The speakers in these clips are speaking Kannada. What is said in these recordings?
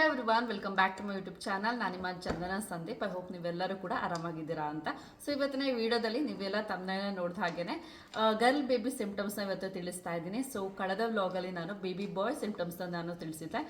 Hello everyone welcome back to my YouTube channel ನಾನು ನಿಮ್ಮ ಚಂದನ ಸಂದೀಪ್. ಐ ಹೋಪ್ ನೀವೆಲ್ಲರೂ ಕೂಡ ಆರಾಮಾಗಿದ್ದೀರಾ ಅಂತ. ಸೊ ಇವತ್ತಿನ ಈ ವಿಡಿಯೋದಲ್ಲಿ ನೀವೆಲ್ಲ ತಮ್ಮನೇ ನೋಡಿದ ಹಾಗೇನೆ ಗರ್ಲ್ ಬೇಬಿ ಸಿಂಪ್ಟಮ್ಸ್ನ ಇವತ್ತು ತಿಳಿಸ್ತಾ ಇದ್ದೀನಿ. ಸೊ ಕಳೆದ ವ್ಲಾಗಲ್ಲಿ ನಾನು ಬೇಬಿ ಬಾಯ್ ಸಿಂಪ್ಟಮ್ಸ್ನ ನಾನು ತಿಳಿಸಿದ್ದೆ.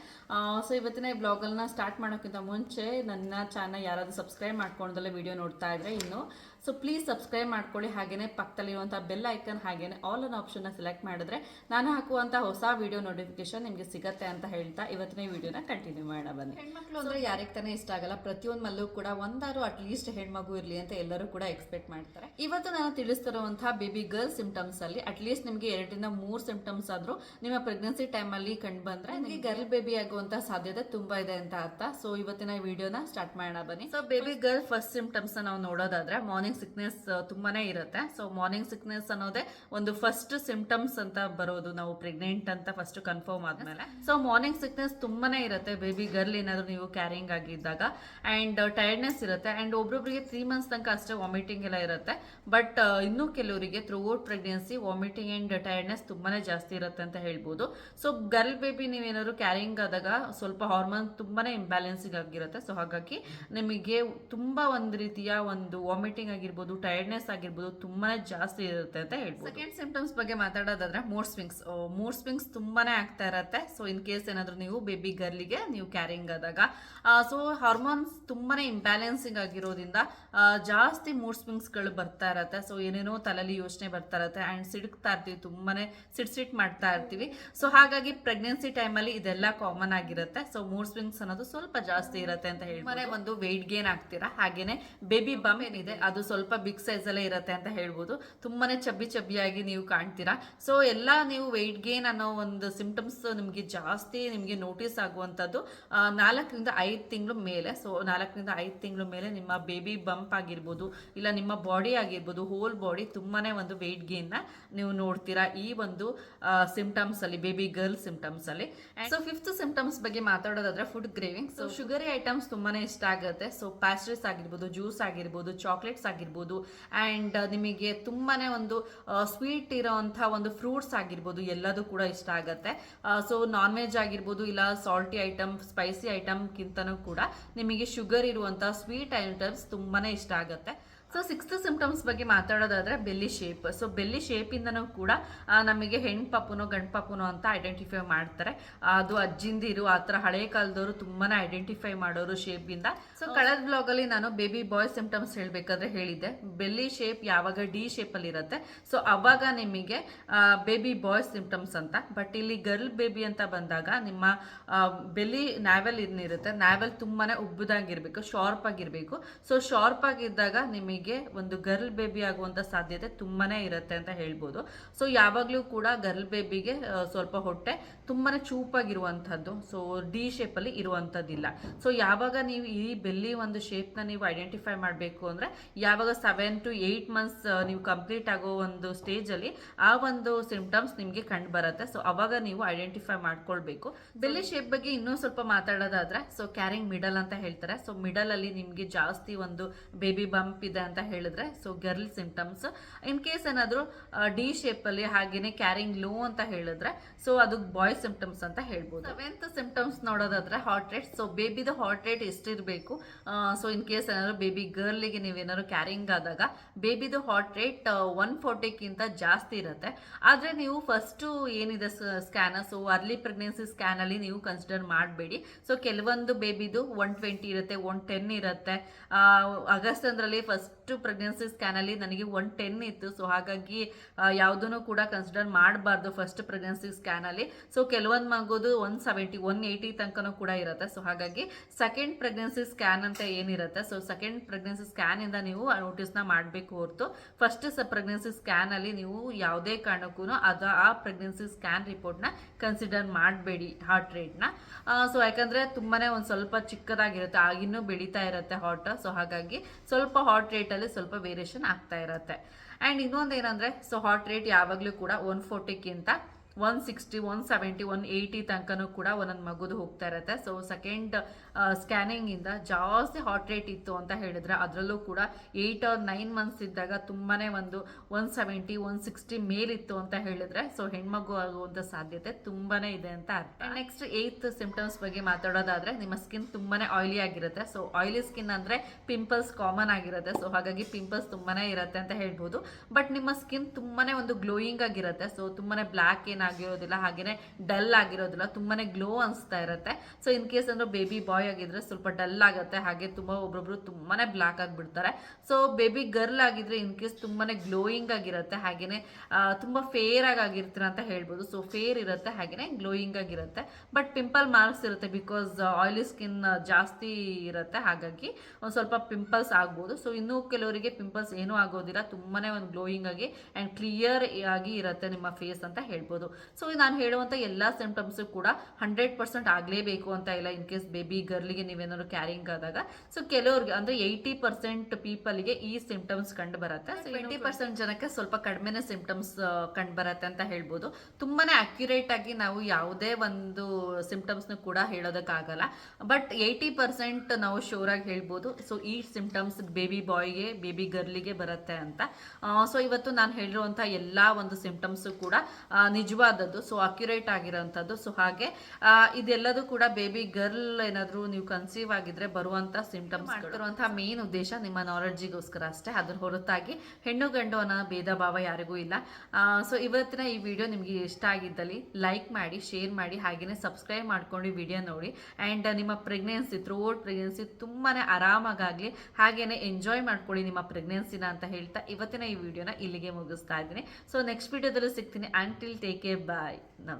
ಸೊ ಇವತ್ತಿನ ಈ ವ್ಲಾಗಲ್ನ ಸ್ಟಾರ್ಟ್ ಮಾಡೋಕ್ಕಿಂತ ಮುಂಚೆ ನನ್ನ ಚಾನಲ್ ಯಾರಾದರೂ ಸಬ್ಸ್ಕ್ರೈಬ್ ಮಾಡ್ಕೊಂಡಲ್ಲೇ ವಿಡಿಯೋ ನೋಡ್ತಾ ಇದ್ರೆ ಇನ್ನು ಸೊ ಪ್ಲೀಸ್ ಸಬ್ಸ್ಕ್ರೈಬ್ ಮಾಡ್ಕೊಳ್ಳಿ. ಹಾಗೇನೆ ಪಕ್ಕದಲ್ಲಿರುವಂಥ ಬೆಲ್ ಐಕನ್ ಹಾಗೇನೆ ಆಲ್ ಅನ್ ಆಪ್ಷನ್ನ ಸೆಲೆಕ್ಟ್ ಮಾಡಿದ್ರೆ ನಾನು ಹಾಕುವಂಥ ಹೊಸ ವಿಡಿಯೋ ನೋಟಿಫಿಕೇಶನ್ ನಿಮಗೆ ಸಿಗತ್ತೆ ಅಂತ ಹೇಳ್ತಾ ಇವತ್ತಿನ ವಿಡಿಯೋನ ಕಂಟಿನ್ಯೂ ಮಾಡೋಣ ಬನ್ನಿ. ಹೆಣ್ಮಕ್ಳು ಅಂದ್ರೆ ಯಾರಿಗೆ ತಾನೇ ಇಷ್ಟ ಆಗಲ್ಲ. ಪ್ರತಿಯೊಂದು ಮಲ್ಲೂ ಕೂಡ ಒಂದಾರು ಅಟ್ಲೀಸ್ಟ್ ಹೆಣ್ಮಗು ಇರಲಿ ಅಂತ ಎಲ್ಲರೂ ಕೂಡ ಎಕ್ಸ್ಪೆಕ್ಟ್ ಮಾಡ್ತಾರೆ. ಇವತ್ತು ನಾನು ತಿಳಿಸ್ತಿರುವಂತಹ ಬೇಬಿ ಗರ್ಲ್ ಸಿಂಪ್ಟಮ್ಸ್ ಅಲ್ಲಿ ಅಟ್ಲೀಸ್ಟ್ ನಿಮಗೆ ಎರಡರಿಂದ ಮೂರು ಸಿಂಪ್ಟಮ್ಸ್ ಆದ್ರೂ ನಿಮ್ಮ ಪ್ರೆಗ್ನೆನ್ಸಿ ಟೈಮ್ ಅಲ್ಲಿ ಕಂಡು ಬಂದರೆ ನಿಮಗೆ ಗರ್ಲ್ ಬೇಬಿ ಆಗುವಂಥ ಸಾಧ್ಯತೆ ತುಂಬಾ ಇದೆ ಅಂತ ಅರ್ಥ. ಸೊ ಇವತ್ತಿನ ವಿಡಿಯೋನ ಸ್ಟಾರ್ಟ್ ಮಾಡೋಣ ಬನ್ನಿ. So baby girl first symptoms ನಾವು ನೋಡೋದಾದ್ರೆ ಮಾರ್ನಿಂಗ್ ಸಿಕ್ನೆಸ್ ತುಂಬಾನೇ ಇರುತ್ತೆ. ಸೊ ಮಾರ್ನಿಂಗ್ ಸಿಕ್ನೆಸ್ ಅನ್ನೋದೇ ಒಂದು ಫಸ್ಟ್ ಸಿಂಪ್ಟಮ್ಸ್ ಅಂತ ಬರೋದು. ನಾವು ಪ್ರೆಗ್ನೆಂಟ್ ಅಂತ ಫಸ್ಟ್ ಕನ್ಫರ್ಮ್ ಆದ್ಮೇಲೆ. ಸೊ ಮಾರ್ನಿಂಗ್ ಸಿಕ್ನೆಸ್ ತುಂಬಾನೇ ಇರುತ್ತೆ. ಬೇಬಿ ಗರ್ಲ್ ಏನಾದ್ರು ನೀವು ಕ್ಯಾರಿಂಗ್ ಆಗಿದ್ದಾಗ. ಅಂಡ್ ಟೈರ್ಡ್ನೆಸ್ ಇರುತ್ತೆ. ಅಂಡ್ ಒಬ್ಬೊಬ್ಬರಿಗೆ ತ್ರೀ ಮಂತ್ಸ್ ತನಕ ಅಷ್ಟೇ ವಾಮಿಟಿಂಗ್ ಎಲ್ಲ ಇರುತ್ತೆ. ಬಟ್ ಇನ್ನೂ ಕೆಲವರಿಗೆ throughout pregnancy vomiting and tiredness ತುಂಬಾನೇ ಜಾಸ್ತಿ ಇರುತ್ತೆ ಅಂತ ಹೇಳ್ಬೋದು. ಸೊ ಗರ್ಲ್ ಬೇಬಿ ನೀವೇನಾದ್ರು ಕ್ಯಾರಿಂಗ್ ಆದಾಗ ಸ್ವಲ್ಪ ಹಾರ್ಮೋನ್ ತುಂಬಾನೇ ಇಂಬ್ಯಾಲೆನ್ಸಿಂಗ್ ಆಗಿರುತ್ತೆ. ಸೊ ಹಾಗಾಗಿ ನಿಮಗೆ ತುಂಬಾ ಒಂದು ರೀತಿಯ ಒಂದು ವಾಮಿಟಿಂಗ್ ಆಗಿರ್ಬೋದು ಟೈರ್ಡ್ನೆಸ್ ಆಗಿರ್ಬೋದು ತುಂಬಾನೇ ಜಾಸ್ತಿ ಇರುತ್ತೆ ಅಂತ ಹೇಳ್ಬೋದು. ಸೆಕೆಂಡ್ ಸಿಂಪ್ಟಮ್ಸ್ ಬಗ್ಗೆ ಮಾತಾಡೋದಾದ್ರೆ ಮೂಡ್ ಸ್ವಿಂಗ್ಸ್ ಮೂಡ್ ಸ್ವಿಂಗ್ಸ್ ತುಂಬಾನೇ ಆಗ್ತಾ ಇರುತ್ತೆ. ಸೊ ಇನ್ ಕೇಸ್ ಏನಾದ್ರು ನೀವು ಬೇಬಿ ಗರ್ಲಿಗೆ ನೀವು ಕ್ಯಾರಿಂಗ್ ಆದಾಗ ಸೊ ಹಾರ್ಮೋನ್ಸ್ ತುಂಬಾನೇ ಇಂಬ್ಯಾಲೆನ್ಸಿಂಗ್ ಆಗಿರೋದ್ರಿಂದ ಜಾಸ್ತಿ ಮೂಡ್ ಸ್ವಿಂಗ್ಸ್ಗಳು ಬರ್ತಾ ಇರತ್ತೆ. ಸೊ ಏನೇನೋ ತಲೆಯಲ್ಲಿ ಯೋಚನೆ ಬರ್ತಾ ಇರತ್ತೆ. ಅಂಡ್ ಸಿಡ್ಕ್ತಾ ಇರ್ತೀವಿ, ತುಂಬಾನೇ ಸಿಟ್ ಸಿಟ್ ಮಾಡ್ತಾ ಇರ್ತೀವಿ. ಸೊ ಹಾಗಾಗಿ ಪ್ರೆಗ್ನೆನ್ಸಿ ಟೈಮಲ್ಲಿ ಇದೆಲ್ಲ ಕಾಮನ್ ಆಗಿರುತ್ತೆ. ಸೊ ಮೂಡ್ ಸ್ವಿಂಗ್ಸ್ ಅನ್ನೋದು ಸ್ವಲ್ಪ ಜಾಸ್ತಿ ಇರುತ್ತೆ ಅಂತ ಹೇಳಿ ಒಂದು ವೆಯ್ಟ್ ಗೇನ್ ಆಗ್ತೀರಾ? ಹಾಗೇನೆ ಬೇಬಿ ಬಮ್ ಏನಿದೆ, ಅದು ಸ್ವಲ್ಪ ಬಿಗ್ ಸೈಜ್ ಅಲ್ಲೇ ಇರುತ್ತೆ ಅಂತ ಹೇಳ್ಬೋದು. ತುಂಬಾನೇ ಚಬ್ಬಿ ಚಬ್ಬಿಯಾಗಿ ನೀವು ಕಾಣ್ತೀರಾ? ಸೊ ಎಲ್ಲ ನೀವು ವೆಯ್ಟ್ ಗೇನ್ ಅನ್ನೋ ಒಂದು ಸಿಂಪ್ಟಮ್ಸ್ ನಿಮಗೆ ಜಾಸ್ತಿ ನಿಮಗೆ ನೋಟಿಸ್ ಆಗುವಂಥದ್ದು ನಾಲ್ಕರಿಂದ ಐದು ತಿಂಗಳು ಮೇಲೆ. ಸೊ ನಾಲ್ಕರಿಂದ ಐದು ತಿಂಗಳು ಮೇಲೆ ನಿಮ್ಮ ಬೇಬಿ ಬಂಪ್ ಆಗಿರ್ಬೋದು ಇಲ್ಲ ನಿಮ್ಮ ಬಾಡಿ ಆಗಿರ್ಬೋದು ಹೋಲ್ ಬಾಡಿ ತುಂಬಾನೇ ಒಂದು ವೆಯ್ಟ್ ಗೇನ್ನ ನೀವು ನೋಡ್ತೀರಾ ಈ ಒಂದು ಸಿಂಪ್ಟಮ್ಸ್ ಅಲ್ಲಿ ಬೇಬಿ ಗರ್ಲ್ ಸಿಂಪ್ಟಮ್ಸ್ ಅಲ್ಲಿ. ಸೊ ಫಿಫ್ತ್ ಸಿಂಪ್ಟಮ್ಸ್ ಬಗ್ಗೆ ಮಾತಾಡೋದಾದ್ರೆ food craving so sugary items ತುಂಬಾನೇ ಇಷ್ಟ ಆಗುತ್ತೆ. ಸೊ ಪ್ಯಾಸ್ಟ್ರೀಸ್ ಆಗಿರ್ಬೋದು ಜ್ಯೂಸ್ ಆಗಿರ್ಬೋದು ಚಾಕ್ಲೇಟ್ಸ್ ಆಗಿರ್ಬೋದು ಅಂಡ್ ನಿಮಗೆ ತುಂಬಾನೇ ಒಂದು ಸ್ವೀಟ್ ಇರೋವಂಥ ಒಂದು ಫ್ರೂಟ್ಸ್ ಆಗಿರ್ಬೋದು. ಎಲ್ಲದೂ ಕೂಡ ಇಷ್ಟ ಆಗುತ್ತೆ. ಸೊ ನಾನ್ ವೆಜ್ ಆಗಿರ್ಬೋದು ಇಲ್ಲ ಸಾಲ್ಟಿ ಐಟಮ್ ಸ್ಪೈಸಿ ಐಟಮ್ಗಿಂತನೂ ಕೂಡ ನಿಮಗೆ ಶುಗರ್ ಇರುವಂಥ ಸ್ವೀಟ್ ಐಟಮ್ಸ್ ತುಂಬಾನೇ ಇಷ್ಟ ಆಗುತ್ತೆ. ಸೊ ಸಿಕ್ಸ್ತ್ ಸಿಂಪ್ಟಮ್ಸ್ ಬಗ್ಗೆ ಮಾತಾಡೋದಾದ್ರೆ ಬೆಲ್ಲಿ ಶೇಪ್ ಸೊ ಬೆಲ್ಲಿ ಶೇಪಿಂದನೂ ಕೂಡ ನಮಗೆ ಹೆಣ್ಣು ಪಾಪುನೋ ಗಂಡು ಪಾಪುನೋ ಅಂತ ಐಡೆಂಟಿಫೈ ಮಾಡ್ತಾರೆ. ಅದು ಅಜ್ಜಿಂದಿರು ಆ ಥರ ಹಳೆ ಕಾಲದವರು ತುಂಬಾನೇ ಐಡೆಂಟಿಫೈ ಮಾಡೋರು ಶೇಪಿಂದ ಸೊ ಕಳೆದ ಬ್ಲಾಗಲ್ಲಿ ನಾನು ಬೇಬಿ ಬಾಯ್ ಸಿಂಪ್ಟಮ್ಸ್ ಹೇಳಬೇಕಾದ್ರೆ ಹೇಳಿದ್ದೆ. ಬೆಲ್ಲಿ ಶೇಪ್ ಯಾವಾಗ ಡಿ ಶೇಪಲ್ಲಿ ಇರುತ್ತೆ. ಸೊ ಅವಾಗ ನಿಮಗೆ ಬೇಬಿ ಬಾಯ್ ಸಿಂಪ್ಟಮ್ಸ್ ಅಂತ. ಬಟ್ ಇಲ್ಲಿ ಗರ್ಲ್ ಬೇಬಿ ಅಂತ ಬಂದಾಗ ನಿಮ್ಮ ಬೆಲ್ಲಿ ನ್ಯಾವೆಲ್ ಇರುತ್ತೆ. ನ್ಯಾವೆಲ್ ತುಂಬಾನೇ ಉಬ್ಬದಾಗಿರ್ಬೇಕು ಶಾರ್ಪ್ ಆಗಿರ್ಬೇಕು. ಸೊ ಶಾರ್ಪ್ ಆಗಿದ್ದಾಗ ನಿಮಗೆ ಒಂದು ಗರ್ಲ್ ಬೇಬಿ ಆಗುವಂತ ಸಾಧ್ಯತೆ ತುಂಬಾನೇ ಇರುತ್ತೆ ಅಂತ ಹೇಳ್ಬೋದು. ಸೊ ಯಾವಾಗಲೂ ಕೂಡ ಗರ್ಲ್ ಬೇಬಿಗೆ ಸ್ವಲ್ಪ ಹೊಟ್ಟೆ ತುಂಬಾನೇ ಚೂಪಾಗಿರುವಂಥದ್ದು. ಸೊ ಡಿ ಶೇಪಲ್ಲಿ ಇರುವಂಥದ್ದಿಲ್ಲ. ಸೊ ಯಾವಾಗ ನೀವು ಈ ಬೆಲ್ಲಿ ಒಂದು ಶೇಪ್ನ ನೀವು ಐಡೆಂಟಿಫೈ ಮಾಡಬೇಕು ಅಂದರೆ, ಯಾವಾಗ ಸೆವೆನ್ ಟು ಏಯ್ಟ್ ಮಂತ್ಸ್ ನೀವು ಕಂಪ್ಲೀಟ್ ಆಗೋ ಒಂದು ಸ್ಟೇಜಲ್ಲಿ ಆ ಒಂದು ಸಿಂಪ್ಟಮ್ಸ್ ನಿಮಗೆ ಕಂಡು ಬರುತ್ತೆ ಸೊ ಅವಾಗ ನೀವು ಐಡೆಂಟಿಫೈ ಮಾಡ್ಕೊಳ್ಬೇಕು. ಬೆಲ್ಲಿ ಶೇಪ್ ಬಗ್ಗೆ ಇನ್ನೂ ಸ್ವಲ್ಪ ಮಾತಾಡೋದಾದ್ರೆ ಸೊ ಕ್ಯಾರಿಂಗ್ ಮಿಡಲ್ ಅಂತ ಹೇಳ್ತಾರೆ. ಸೊ ಮಿಡಲ್ ಅಲ್ಲಿ ನಿಮಗೆ ಜಾಸ್ತಿ ಒಂದು ಬೇಬಿ ಬಂಪ್ ಇದೆ ಅಂತ ಹೇಳಿದ್ರೆ so girl symptoms in case ಏನಾದರೂ ಡಿ ಶೇಪಲ್ಲಿ ಹಾಗೇನೆ ಕ್ಯಾರಿಂಗ್ ಲೋ ಅಂತ ಹೇಳಿದ್ರೆ ಸೊ ಅದು ಬಾಯ್ ಸಿಂಪ್ಟಮ್ಸ್ ಅಂತ ಹೇಳ್ಬೋದು. ಸೆವೆಂತ್ ಸಿಂಪ್ಟಮ್ಸ್ ನೋಡೋದಾದ್ರೆ ಹಾರ್ಟ್ ರೇಟ್ ಸೊ ಬೇಬಿದು ಹಾರ್ಟ್ ರೇಟ್ ಎಷ್ಟಿರಬೇಕು? ಸೊ ಇನ್ ಕೇಸ್ ಏನಾದ್ರು ಬೇಬಿ ಗರ್ಲಿಗೆ ನೀವೇನಾದ್ರು ಕ್ಯಾರಿಂಗ್ ಆದಾಗ ಬೇಬಿದು ಹಾರ್ಟ್ ರೇಟ್ ಒನ್ ಫೋರ್ಟಿಕ್ಕಿಂತ ಜಾಸ್ತಿ ಇರುತ್ತೆ. ಆದರೆ ನೀವು ಫಸ್ಟು ಏನಿದೆ ಸ್ಕ್ಯಾನ್ ಸೊ ಅರ್ಲಿ ಪ್ರೆಗ್ನೆನ್ಸಿ ಸ್ಕ್ಯಾನಲ್ಲಿ ನೀವು ಕನ್ಸಿಡರ್ ಮಾಡಬೇಡಿ. ಸೊ ಕೆಲವೊಂದು ಬೇಬಿದು ಒನ್ ಟ್ವೆಂಟಿ ಇರುತ್ತೆ ಒನ್ ಟೆನ್ ಇರುತ್ತೆ. ಆಗಸ್ಟ್ ಅಂದ್ರಲ್ಲಿ ಫಸ್ಟ್ ಪ್ರೆಗ್ನೆನ್ಸಿ ಸ್ಕ್ಯಾನ್ ಅಲ್ಲಿ ನನಗೆ ಒನ್ ಟೆನ್ ಇತ್ತು. ಸೊ ಹಾಗಾಗಿ ಯಾವುದನ್ನು ಕೂಡ ಕನ್ಸಿಡರ್ ಮಾಡಬಾರ್ದು ಫಸ್ಟ್ ಪ್ರೆಗ್ನೆನ್ಸಿ ಸ್ಕ್ಯಾನ್ ಅಲ್ಲಿ. ಸೊ ಕೆಲವೊಂದು ಮಗುದು ಒನ್ ಸೆವೆಂಟಿ ಒನ್ ಏಯ್ಟಿ ತನಕನೂ ಕೂಡ ಇರುತ್ತೆ. ಸೊ ಹಾಗಾಗಿ ಸೆಕೆಂಡ್ ಪ್ರೆಗ್ನೆನ್ಸಿ ಸ್ಕ್ಯಾನ್ ಅಂತ ಏನಿರುತ್ತೆ? ಸೊ ಸೆಕೆಂಡ್ ಪ್ರೆಗ್ನೆನ್ಸಿ ಸ್ಕ್ಯಾನ್ ಇಂದ ನೀವು ನೋಟಿಸ್ನ ಮಾಡಬೇಕು ಹೊರತು. ಫಸ್ಟ್ ಪ್ರೆಗ್ನೆನ್ಸಿ ಸ್ಕ್ಯಾನ್ ಅಲ್ಲಿ ನೀವು ಯಾವುದೇ ಕಾರಣಕ್ಕೂ ಅದು ಆ ಪ್ರೆಗ್ನೆನ್ಸಿ ಸ್ಕ್ಯಾನ್ ರಿಪೋರ್ಟ್ನ ಕನ್ಸಿಡರ್ ಮಾಡಬೇಡಿ ಹಾರ್ಟ್ ರೇಟ್ನ ಸೊ ಯಾಕಂದ್ರೆ ತುಂಬಾನೇ ಒಂದು ಸ್ವಲ್ಪ ಚಿಕ್ಕದಾಗಿರುತ್ತೆ. ಆಗಿನ್ನೂ ಬೆಳೀತಾ ಇರುತ್ತೆ ಹಾರ್ಟ್ ಸೊ ಹಾಗಾಗಿ ಸ್ವಲ್ಪ ಹಾರ್ಟ್ ರೇಟಲ್ಲಿ ಸ್ವಲ್ಪ ವೇರಿಯೇಷನ್ ಆಗ್ತಾ ಇರುತ್ತೆ. ಆ್ಯಂಡ್ ಇನ್ನೊಂದು ಏನಂದ್ರೆ ಸೊ ಹಾಟ್ ರೇಟ್ ಯಾವಾಗಲೂ ಕೂಡ one ಫೋರ್ಟಿಕ್ಕಿಂತ one sixty one seventy one eighty ತನಕನೂ ಕೂಡ ಒಂದೊಂದು ಮಗುದು ಹೋಗ್ತಾ ಇರುತ್ತೆ. ಸೊ ಸೆಕೆಂಡ್ ಸ್ಕ್ಯಾನಿಂಗಿಂದ ಜಾಸ್ತಿ ಹಾಟ್ ರೇಟ್ ಇತ್ತು ಅಂತ ಹೇಳಿದ್ರೆ ಅದರಲ್ಲೂ ಕೂಡ ಏಯ್ಟ್ ಆರ್ ನೈನ್ ಮಂತ್ಸ್ ಇದ್ದಾಗ ತುಂಬಾನೇ ಒಂದು ಒನ್ ಸೆವೆಂಟಿ ಒನ್ ಸಿಕ್ಸ್ಟಿ ಮೇಲಿತ್ತು ಅಂತ ಹೇಳಿದ್ರೆ ಸೊ ಹೆಣ್ಮಗು ಆಗುವಂಥ ಸಾಧ್ಯತೆ ತುಂಬಾನೇ ಇದೆ ಅಂತ ಅರ್ಥ. ನೆಕ್ಸ್ಟ್ ಏಯ್ತ್ ಸಿಂಪ್ಟಮ್ಸ್ ಬಗ್ಗೆ ಮಾತಾಡೋದಾದ್ರೆ ನಿಮ್ಮ ಸ್ಕಿನ್ ತುಂಬಾನೇ ಆಯಿಲಿ ಆಗಿರುತ್ತೆ. ಸೊ ಆಯಿಲಿ ಸ್ಕಿನ್ ಅಂದ್ರೆ ಪಿಂಪಲ್ಸ್ ಕಾಮನ್ ಆಗಿರುತ್ತೆ. ಸೊ ಹಾಗಾಗಿ ಪಿಂಪಲ್ಸ್ ತುಂಬಾನೇ ಇರುತ್ತೆ ಅಂತ ಹೇಳ್ಬೋದು. ಬಟ್ ನಿಮ್ಮ ಸ್ಕಿನ್ ತುಂಬಾನೇ ಒಂದು ಗ್ಲೋಯಿಂಗ್ ಆಗಿರುತ್ತೆ. ಸೊ ತುಂಬಾನೇ ಬ್ಲ್ಯಾಕ್ ಏನಾಗಿರೋದಿಲ್ಲ ಹಾಗೇನೆ ಡಲ್ ಆಗಿರೋದಿಲ್ಲ, ತುಂಬಾನೇ ಗ್ಲೋ ಅನಿಸ್ತಾ ಇರುತ್ತೆ. ಸೊ ಇನ್ ಕೇಸ್ ಅಂದ್ರೆ ಬೇಬಿ ಬಾಯ್ ಆಗಿದ್ರೆ ಸ್ವಲ್ಪ ಡಲ್ ಆಗುತ್ತೆ, ಹಾಗೆ ತುಂಬಾ ಒಬ್ರೊಬ್ರು ತುಂಬಾನೇ ಬ್ಲ್ಯಾಕ್ ಆಗಿಬಿಡ್ತಾರೆ. ಸೊ ಬೇಬಿ ಗರ್ಲ್ ಆಗಿದ್ರೆ ಇನ್ ಕೇಸ್ ತುಂಬಾನೇ ಗ್ಲೋಯಿಂಗ್ ಆಗಿರುತ್ತೆ, ಹಾಗೇನೆ ತುಂಬಾ ಫೇರ್ ಆಗಿ ಆಗಿರ್ತೀರ ಅಂತ ಹೇಳ್ಬೋದು. ಸೊ ಫೇರ್ ಇರುತ್ತೆ, ಹಾಗೇನೆ ಗ್ಲೋಯಿಂಗ್ ಆಗಿರುತ್ತೆ. ಬಟ್ ಪಿಂಪಲ್ ಮಾರ್ಕ್ಸ್ ಇರುತ್ತೆ ಬಿಕಾಸ್ ಆಯಿಲಿ ಸ್ಕಿನ್ ಜಾಸ್ತಿ ಇರುತ್ತೆ, ಹಾಗಾಗಿ ಒಂದು ಸ್ವಲ್ಪ ಪಿಂಪಲ್ಸ್ ಆಗ್ಬೋದು. ಸೊ ಇನ್ನೂ ಕೆಲವರಿಗೆ ಪಿಂಪಲ್ಸ್ ಏನೂ ಆಗೋದಿಲ್ಲ, ತುಂಬಾನೇ ಒಂದು ಗ್ಲೋಯಿಂಗ್ ಆಗಿ ಅಂಡ್ ಕ್ಲಿಯರ್ ಆಗಿ ಇರುತ್ತೆ ನಿಮ್ಮ ಫೇಸ್ ಅಂತ ಹೇಳ್ಬೋದು. ಸೊ ನಾನು ಹೇಳುವಂಥ ಎಲ್ಲ ಸಿಂಪ್ಟಮ್ಸು ಕೂಡ ಹಂಡ್ರೆಡ್ ಪರ್ಸೆಂಟ್ ಆಗಲೇಬೇಕು ಅಂತ ಇಲ್ಲ ಇನ್ ಕೇಸ್ ಬೇಬಿ ಗರ್ಲಿಗೆ ನೀವೇನಾದ್ರು ಕ್ಯಾರಿಂಗ್ ಆದಾಗ. ಸೊ ಕೆಲವ್ರಿಗೆ ಅಂದರೆ ಏಯ್ಟಿ ಪರ್ಸೆಂಟ್ ಪೀಪಲ್ಗೆ ಈ ಸಿಂಪ್ಟಮ್ಸ್ ಕಂಡು ಬರುತ್ತೆ. ಟ್ವೆಂಟಿ ಪರ್ಸೆಂಟ್ ಜನಕ್ಕೆ ಸ್ವಲ್ಪ ಕಡಿಮೆನೇ ಸಿಂಪ್ಟಮ್ಸ್ ಕಂಡು ಬರುತ್ತೆ ಅಂತ ಹೇಳ್ಬೋದು. ತುಂಬಾನೇ ಅಕ್ಯುರೇಟ್ ಆಗಿ ನಾವು ಯಾವುದೇ ಒಂದು ಸಿಂಪ್ಟಮ್ಸ್ನ ಕೂಡ ಹೇಳೋದಕ್ಕಾಗಲ್ಲ. ಬಟ್ ಏಯ್ಟಿ ಪರ್ಸೆಂಟ್ ನಾವು ಶೋರ್ ಆಗಿ ಹೇಳ್ಬೋದು. ಸೊ ಈ ಸಿಂಪ್ಟಮ್ಸ್ ಬೇಬಿ ಬಾಯ್ಗೆ ಬೇಬಿ ಗರ್ಲಿಗೆ ಬರುತ್ತೆ ಅಂತ. ಸೊ ಇವತ್ತು ನಾನು ಹೇಳಿರುವಂತಹ ಎಲ್ಲ ಒಂದು ಸಿಂಪ್ಟಮ್ಸು ಕೂಡ ಆ, ನಿಜವಾದದ್ದು ಸೊ ಅಕ್ಯುರೇಟ್ ಆಗಿರೋಂಥದ್ದು ಸೊ ಹಾಗೆ ಇದೆಲ್ಲದೂ ಕೂಡ ಬೇಬಿ ಗರ್ಲ್ ಏನಾದರೂ ನೀವು ಕನ್ಸೀವ್ ಆಗಿದ್ರೆ ಬರುವಂಥ ಸಿಂಪ್ಟಮ್ಸ್ ಮಾಡ್ತಿರುವಂಥ ಮೇನ್ ಉದ್ದೇಶ ನಿಮ್ಮ ನಾಲೆಡ್ಜಿಗೋಸ್ಕರ ಅಷ್ಟೇ. ಅದ್ರ ಹೊರತಾಗಿ ಹೆಣ್ಣು ಗಂಡು ಅನ್ನೋ ಭೇದ ಭಾವ ಯಾರಿಗೂ ಇಲ್ಲ. ಸೊ ಇವತ್ತಿನ ಈ ವಿಡಿಯೋ ನಿಮಗೆ ಇಷ್ಟ ಆಗಿದ್ದಲ್ಲಿ ಲೈಕ್ ಮಾಡಿ ಶೇರ್ ಮಾಡಿ ಹಾಗೆಯೇ ಸಬ್ಸ್ಕ್ರೈಬ್ ಮಾಡ್ಕೊಂಡು ವಿಡಿಯೋ ನೋಡಿ. ಆ್ಯಂಡ್ ನಿಮ್ಮ ಪ್ರೆಗ್ನೆನ್ಸಿ ಥ್ರೂಔಟ್ ಪ್ರೆಗ್ನೆನ್ಸಿ ತುಂಬಾ ಆರಾಮಾಗಲಿ ಹಾಗೆಯೇ ಎಂಜಾಯ್ ಮಾಡ್ಕೊಳ್ಳಿ ನಿಮ್ಮ ಪ್ರೆಗ್ನೆನ್ಸಿನ ಅಂತ ಹೇಳ್ತಾ ಇವತ್ತಿನ ಈ ವಿಡಿಯೋನ ಇಲ್ಲಿಗೆ ಮುಗಿಸ್ತಾ ಇದ್ದೀನಿ. ಸೊ ನೆಕ್ಸ್ಟ್ ವಿಡಿಯೋದಲ್ಲಿ ಸಿಗ್ತೀನಿ. ಆ್ಯಂಟಿಲ್ ಟೇಕ್ ಕೇರ್ ಬಾಯ್ ನಮಸ್ತೆ